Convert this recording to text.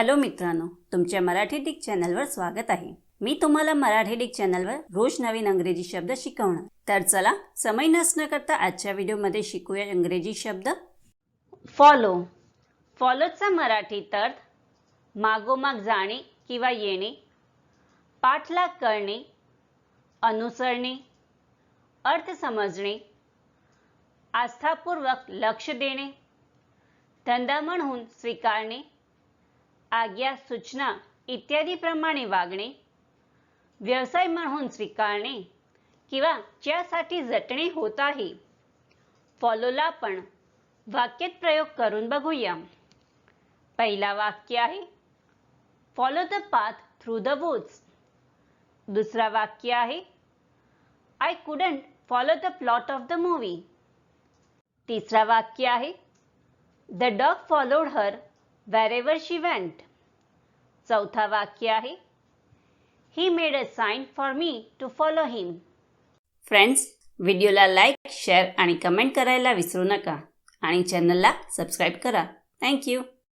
Hello मित्रांनो तुमच्या Marathi Dick चॅनलवर स्वागत आहे. मी तुम्हाला मराठी डिक चॅनलवर रोज नवीन अंग्रेजी शब्द शिकवणार. तर चला समय नसणं करता आजच्या व्हिडिओमध्ये शिकूया इंग्रजी शब्द. फॉलो फॉलोचा मराठी अर्थ मागोमाग जाणे किंवा येणे पाठलाग करणे अनुसरणे अर्थ समजणे आस्थापूर्वक लक्ष देणे धंदा म्हणून स्वीकारणे आज्ञा सूचना इत्यादीप्रमाणे वागणे व्यवसाय म्हणून स्वीकारणे किंवा ज्यासाठी जटणे होत आहे फॉलोला आपण वाक्यात प्रयोग करून बघूया. पहिला वाक्य आहे follow the path through the woods दुसरा वाक्य आहे I couldn't follow the plot of the movie तिसरा वाक्य आहे the dog followed her wherever she went. चौथा वाक्य आहे. He made a sign for me to follow him friends व्हिडिओला लाईक शेअर आणि कमेंट करायला विसरू नका. आणि चॅनलला सबस्क्राईब करा. थँक्यू